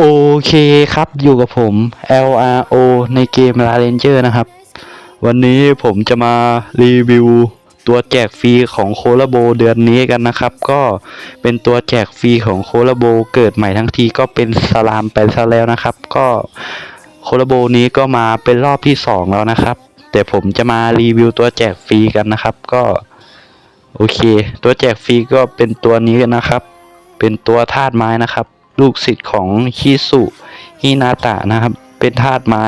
โอเคครับอยู่กับผม LRO ในเกม La Ranger นะครับ วันนี้ผมจะมารีวิวตัวแจกฟรีของโคลาโบเดือนนี้กันนะครับ ก็เป็นตัวแจกฟรีของโคลาโบเกิดใหม่ทั้งทีก็เป็นสลามไปซะแล้วนะครับ ก็โคลาโบนี้ก็มาเป็นรอบที่สองแล้วนะครับ แต่ผมจะมารีวิวตัวแจกฟรีกันนะครับ ก็โอเค ตัวแจกฟรีก็เป็นตัวนี้กันนะครับ เป็นตัวธาตุไม้นะครับ ลูกศิษย์ของฮิสุฮินาตะนะครับ เป็นธาตุไม้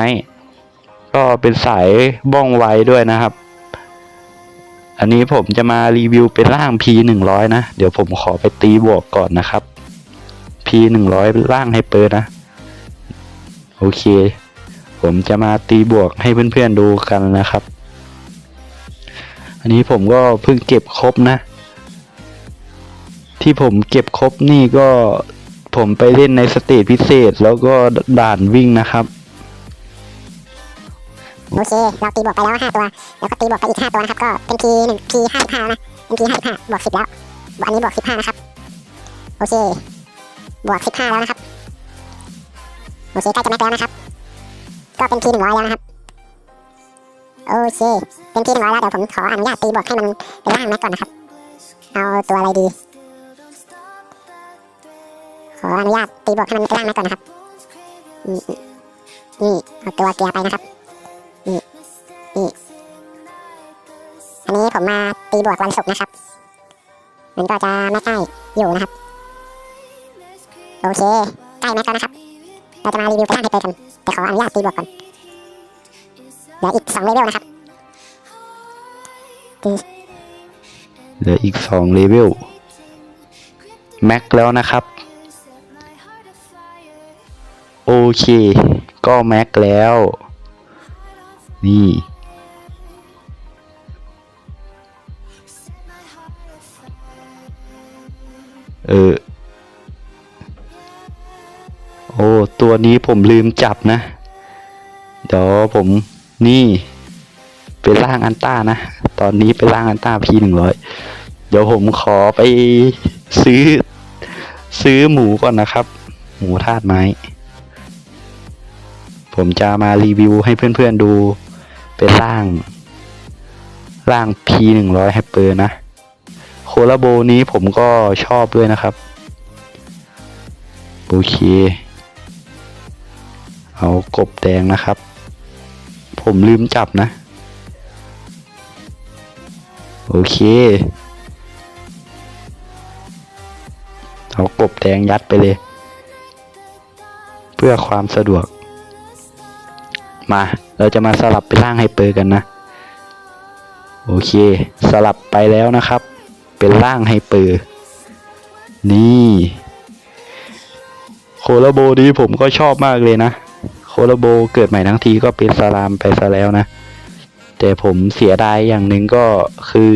ก็เป็นสายบ้องไวด้วยนะครับ อันนี้ผมจะมารีวิวเป็นร่าง P หนึ่งร้อยนะ เดี๋ยวผมขอไปตีบวกก่อนนะครับ P หนึ่งร้อยร่างไฮเปอร์นะ โอเค ผมจะมาตีบวกให้เพื่อนๆดูกันนะครับ อันนี้ผมก็เพิ่งเก็บครบนะ ที่ผมเก็บครบนี่ก็ ผมไปเล่นในสเตจพิเศษแล้วก็ด่านวิ่งนะครับ โอเค เราตีบวกไปแล้วห้าตัว แล้วก็ตีบวกไปอีกห้าตัวนะครับ ก็เป็นทีหนึ่งทีห้าห้านะ เป็นทีห้าห้าบวกสิบแล้ว บวกอันนี้บวกสิบห้านะครับ โอเค บวกสิบห้าแล้วนะครับ โอเคใกล้จะแม็กแล้วนะครับ ก็เป็นทีหนึ่งร้อยแล้วนะครับ โอเค เป็นทีหนึ่งร้อยแล้วเดี๋ยวผมขออนุญาตตีบวกให้มันเป็นร่างแม็กก่อนนะครับ เอาตัวอะไรดี ขออนุญาตตีบวกให้มันเป็นร่างแม็กก่อนนะครับอืมนี่เอาตัวเกียร์ไปนะครับอันนี้ผมมาตีบวกวันศุกร์นะครับมันก็จะไม่ใกล้อยู่นะครับ โอเคใกล้แม็กแล้วนะครับเราจะมารีวิวไปร่างไฮเปอร์กันแต่ขออนุญาตตีบวกก่อนเหลืออีกสองเลเวลนะครับเหลืออีกสองเลเวลแม็กแล้วนะครับ โอเค ก็แม็กแล้ว นี่ เออ โอ้ ตัวนี้ผมลืมจับนะ เดี๋ยวผมนี่ เป็นร่างอันต้านะ ตอนนี้เป็นร่างอันต้าพีหนึ่งร้อยเดี๋ยวผมขอไปซื้อ ซื้อหมูก่อนนะครับ หมูธาตุไม้ ผมจะมารีวิวให้เพื่อนๆดู เป็นร่าง ร่าง P หนึ่งร้อยไฮเปอร์นะ โคลาโบนี้ผมก็ชอบด้วยนะครับ โอเค เอากบแดงนะครับ ผมลืมจับนะ โอเค เอากบแดงยัดไปเลย เพื่อความสะดวก มา เราจะมาสลับเป็นร่างไฮเปอร์กันนะ โอเค สลับไปแล้วนะครับ เป็นร่างไฮเปอร์ นี่ โคโลโบนี้ผมก็ชอบมากเลยนะ โคโลโบเกิดใหม่ทั้งทีก็เป็นสลามไปซะแล้วนะ แต่ผมเสียดายอย่างหนึ่งก็คือ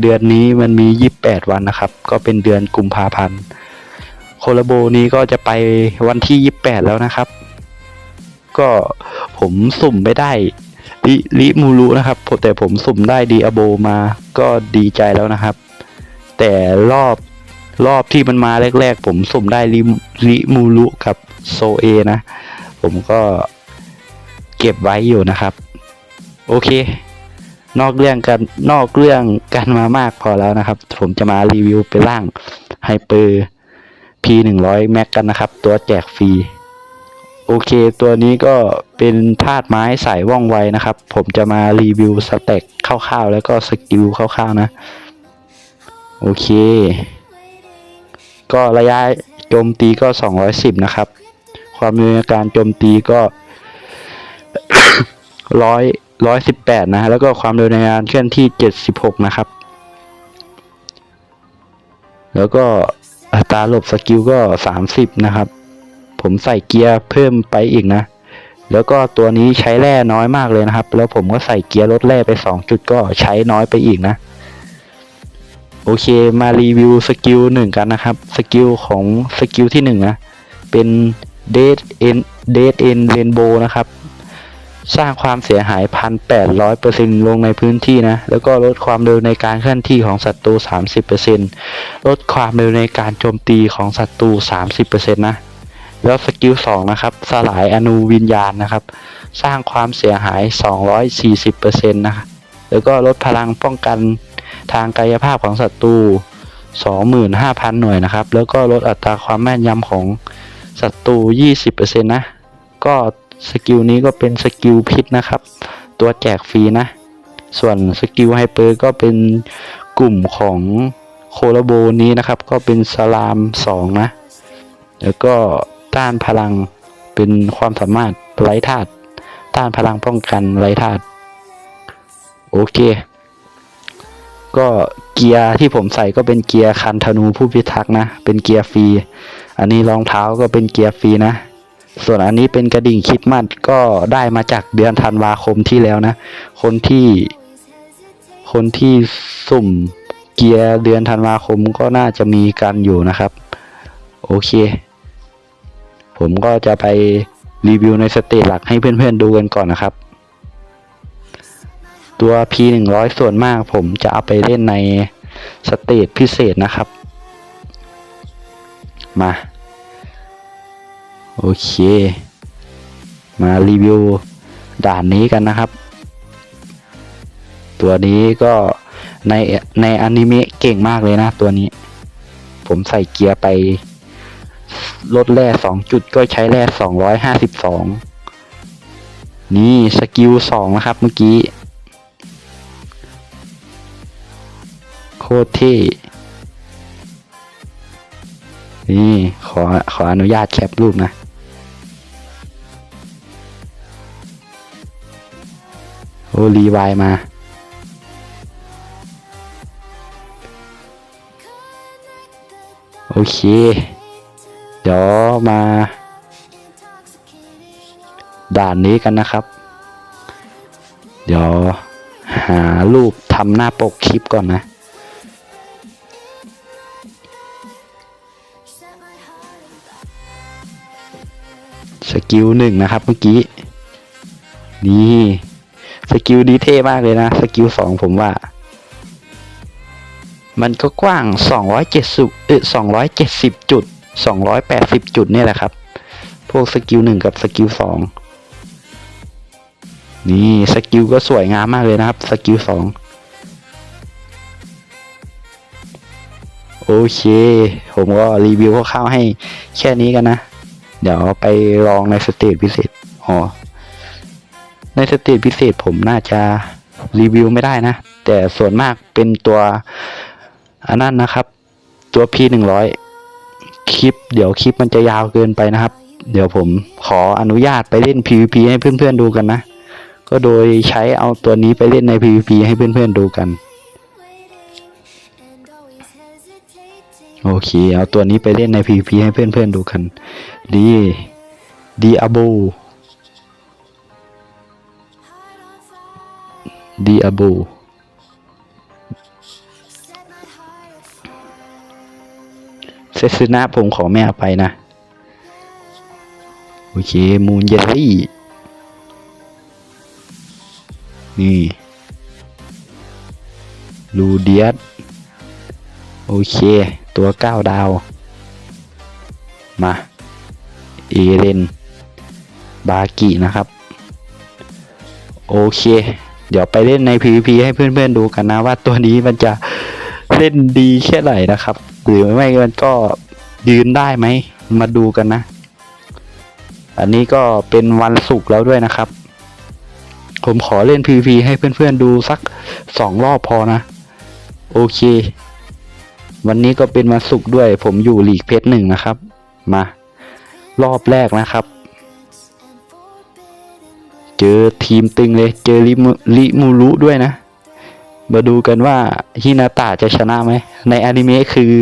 เดือนนี้มันมี 28 วันนะครับ ก็เป็นเดือนกุมภาพันธ์ โคโลโบนี้ก็จะไปวันที่ 28 แล้วนะครับ ก็ผมสุ่มไม่ได้ลิลิมูรุนะครับ แต่ผมสุ่มได้ดีอาโบมาก็ดีใจแล้วนะครับ แต่รอบรอบที่มันมาแรก ๆ ผมสุ่มได้ลิลิมูรุกับโซเอนะ ผมก็เก็บไว้อยู่นะครับ โอเค นอกเรื่องกันนอกเรื่องกันมามากพอแล้วนะครับ ผมจะมารีวิวเป็นร่างไฮเปอร์ P หนึ่งร้อยแม็กกันนะครับ ตัวแจกฟรี โอเคตัวนี้ก็เป็นธาตุไม้สายว่องไวนะครับ ผมจะมารีวิวสเต็กคร่าวๆ แล้วก็สกิลคร่าวๆนะ โอเค ก็ระยะโจมตีก็ 210 นะครับ ความเร็วในการโจมตีก็ร้อยร้อยสิบแปดนะ แล้วก็ความเร็วในการเคลื่อนที่เจ็ดสิบหกนะครับ แล้วก็อัตราหลบสกิลก็สามสิบนะครับ ผมใส่เกียร์เพิ่มไปอีกนะ แล้วก็ตัวนี้ใช้แร่น้อยมากเลยนะครับ แล้วผมก็ใส่เกียร์ลดแร่ไปสองจุดก็ใช้น้อยไปอีกนะ โอเคมารีวิวสกิลหนึ่งกันนะครับ สกิลของสกิลที่หนึ่งนะเป็น Dead End Dead End Rainbow นะครับ สร้างความเสียหายพันแปดร้อยเปอร์เซ็นลงในพื้นที่นะ แล้วก็ลดความเร็วในการเคลื่อนที่ของศัตรูสามสิบเปอร์เซ็นลดความเร็วในการโจมตีของศัตรูสามสิบเปอร์เซ็นนะ แล้วสกิลสองนะครับสลายอนูวิญญาณนะครับ สร้างความเสียหาย 240%นะครับแล้วก็ลดพลังป้องกันทางกายภาพของศัตรู 25,000 หน่วยนะครับ แล้วก็ลดอัตราความแม่นยำของศัตรู 20%นะ ก็สกิลนี้ก็เป็นสกิลพิษนะครับ ตัวแจกฟรีนะ ส่วนสกิลไฮเปอร์ก็เป็นกลุ่มของโคโลโบนี้นะครับ ก็เป็นสลาม 2 นะ แล้วก็ ต้านพลังเป็นความสามารถไร้ธาตุต้านพลังป้องกันไร้ธาตุโอเค ก็เกียร์ที่ผมใส่ก็เป็นเกียร์คันธนูผู้พิทักษ์นะ เป็นเกียร์ฟรี อันนี้รองเท้าก็เป็นเกียร์ฟรีนะ ส่วนอันนี้เป็นกระดิ่งคิดมัดก็ได้มาจากเดือนธันวาคมที่แล้วนะ คนที่ คนที่สุ่มเกียร์เดือนธันวาคมก็น่าจะมีกันอยู่นะครับ โอเค ผมก็จะไปรีวิวในสเตจหลักให้เพื่อนๆดูกันก่อนนะครับ ตัว P 1 0 0 ส่วนมากผมจะเอาไปเล่นในสเตจพิเศษนะครับ มา โอเค มารีวิวด่านนี้กันนะครับ ตัวนี้ก็ในในอนิเมะเก่งมากเลยนะตัวนี้ ผมใส่เกียร์ไป ลดแร่สองจุดก็ใช้แร่สองร้อยห้าสิบสองนี่สกิลสองนะครับเมื่อกี้ โคตรเท่นี่ขอขออนุญาตแคปรูปนะ โอ้รีไวายมา โอเค เดี๋ยวมาด่านนี้กันนะครับ เดี๋ยวหารูปทำหน้าปกคลิปก่อนนะ สกิลหนึ่งนะครับเมื่อกี้ นี่ สกิลดีเท่มากเลยนะ สกิลสองผมว่า มันก็กว้าง270เออ270จุด 280 จุดนี่แหละครับ พวกสกิลหนึ่งกับสกิลสองนี่สกิลก็สวยงามมากเลยนะครับสกิลสองโอเค ผมก็รีวิวคร่าวๆให้แค่นี้กันนะ เดี๋ยวไปลองในสเตจพิเศษอ๋อในสเตจพิเศษผมน่าจะรีวิวไม่ได้นะ แต่ส่วนมากเป็นตัวอันนั้นนะครับ ตัว P หนึ่งร้อย คลิป เดี๋ยวคลิปมันจะยาวเกินไปนะครับ เดี๋ยวผมขออนุญาตไปเล่น PVP ให้เพื่อนๆดูกันนะ ก็โดยใช้เอาตัวนี้ไปเล่นใน PVP ให้เพื่อนๆดูกัน โอเค เอาตัวนี้ไปเล่นใน PVP ให้เพื่อนๆดูกัน ดีดีอาบูดีอาบู ซซึนะผมขอไม่เอาไปนะ โอเค มูนเยลลี่ นี่ ลูเดียส โอเค ตัวเก้าดาว มา เอเรน บากินะครับ โอเค เดี๋ยวไปเล่นใน PVP ให้เพื่อนๆดูกันนะว่าตัวนี้มันจะเล่นดีแค่ไหนนะครับ หรือไม่มันก็ยืนได้ไหม มาดูกันนะ อันนี้ก็เป็นวันศุกร์แล้วด้วยนะครับ ผมขอเล่น PVP ให้เพื่อนๆดูสักสองรอบพอนะ โอเค วันนี้ก็เป็นวันศุกร์ด้วย ผมอยู่หลีกเพชรหนึ่งนะครับ มา รอบแรกนะครับ เจอทีมตึงเลย เจอริมูริมูรุด้วยนะ มาดูกันว่าฮินาตะจะชนะไหม ในอนิเมะคือ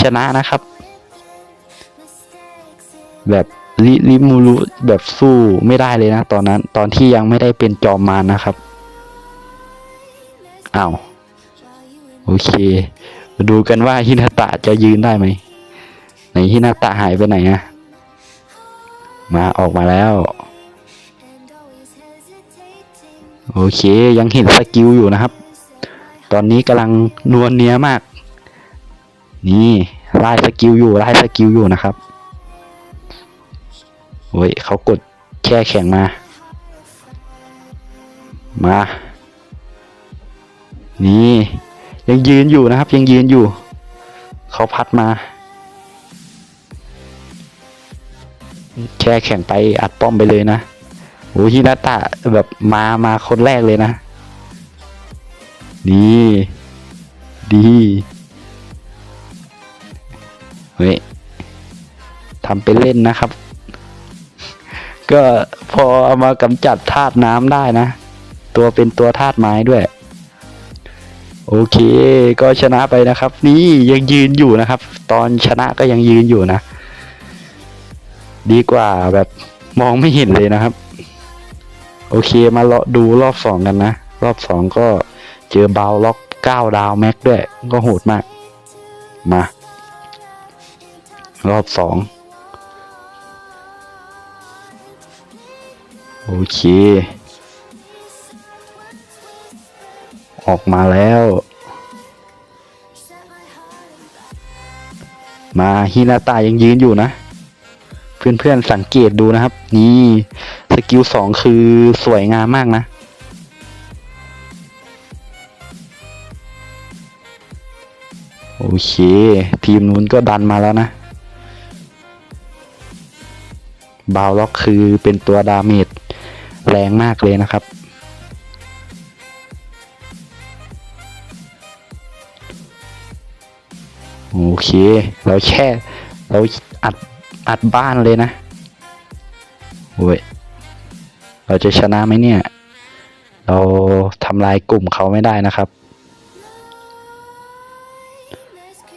ชนะนะครับ แบบริริมูรุแบบสู้ไม่ได้เลยนะ ตอนนั้น ตอนที่ยังไม่ได้เป็นจอมมารนะครับอ้าวโอเค มาดูกันว่าฮินาตะจะยืนได้ไหมไหนฮินาตะหายไปไหนอะมาออกมาแล้ว โอเคยังเห็นสกิลอยู่นะครับ ตอนนี้กำลังนวลเนียมาก นี่ไล่สกิลอยู่ไล่สกิลอยู่นะครับโโอ้ยเขากดแช่แข็งมา มา นี่ยังยืนอยู่นะครับ ยังยืนอยู่ เขาพัดมา แช่แข็งไปอัดป้อมไปเลยนะโอ้ฮินาตะแบบมามาคนแรกเลยนะ นี่ดี เฮ้ยทำไปเล่นนะครับ ก็พอเอามากำจัดธาตุน้ำได้นะ ตัวเป็นตัวธาตุไม้ด้วย โอเค ก็ชนะไปนะครับ นี่ยังยืนอยู่นะครับ ตอนชนะก็ยังยืนอยู่นะ ดีกว่าแบบมองไม่เห็นเลยนะครับ โอเคมาเลาะดูรอบสองกันนะ รอบสองก็ เจอบาวล็อกเก้าดาวแม็กด้วย ก็โหดมาก มา รอบสองโอเค ออกมาแล้ว มาฮินาตายังยืนอยู่นะ เพื่อนๆสังเกตดูนะครับ นี่ สกิลสองคือสวยงามมากนะ เค ทีมนู้นก็ดันมาแล้วนะบาวล็อกคือเป็นตัวดาเมจแรงมากเลยนะครับ โอเค เราแช่เราอัดอัดบ้านเลยนะโอ้ยเราจะชนะไหมเนี่ย เราทำลายกลุ่มเขาไม่ได้นะครับ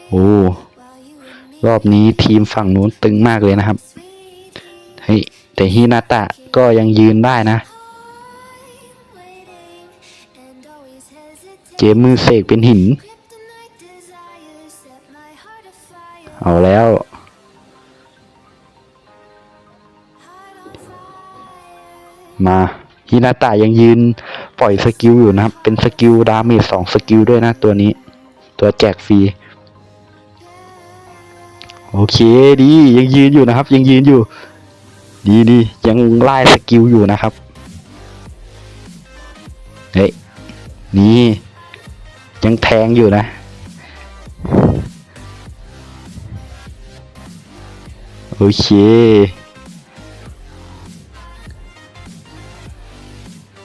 โอ้รอบนี้ทีมฝั่งนู้นตึงมากเลยนะครับเฮ้ยแต่ฮินาตะก็ยังยืนได้นะ เจมมือเสกเป็นหิน เอาแล้ว มาฮินาตะยังยืนปล่อยสกิลอยู่นะครับ เป็นสกิลดาเมจสองสกิลด้วยนะตัวนี้ ตัวแจกฟรี โอเคดียังยืนอยู่นะครับ ยังยืนอยู่ ดีดียังไล่สกิลอยู่นะครับเฮ้ยนี่ยังแทงอยู่นะ โอเค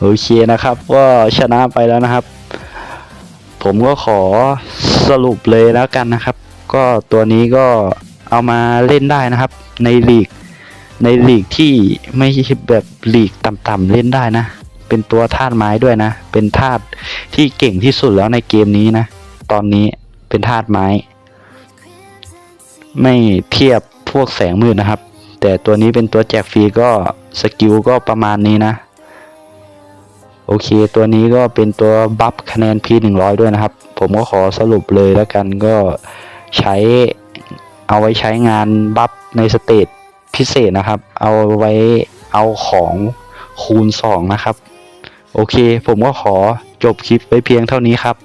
โอเคนะครับ ก็ชนะไปแล้วนะครับ ผมก็ขอสรุปเลยแล้วกันนะครับ ก็ตัวนี้ก็ เอามาเล่นได้นะครับ ในลีก ในลีกที่ไม่ใช่แบบลีกต่ำๆเล่นได้นะ เป็นตัวธาตุไม้ด้วยนะ เป็นธาตุที่เก่งที่สุดแล้วในเกมนี้นะ ตอนนี้เป็นธาตุไม้ ไม่เทียบพวกแสงมืดนะครับ แต่ตัวนี้เป็นตัวแจกฟรีก็สกิลก็ประมาณนี้นะโอเค ตัวนี้ก็เป็นตัวบัฟคะแนน P100 ด้วยนะครับ ผมก็ขอสรุปเลยแล้วกันก็ใช้ เอาไว้ใช้งานบัฟในสเตจพิเศษนะครับ เอาไว้เอาของคูณ 2 นะครับ โอเค ผมก็ขอจบคลิปไปเพียงเท่านี้ครับ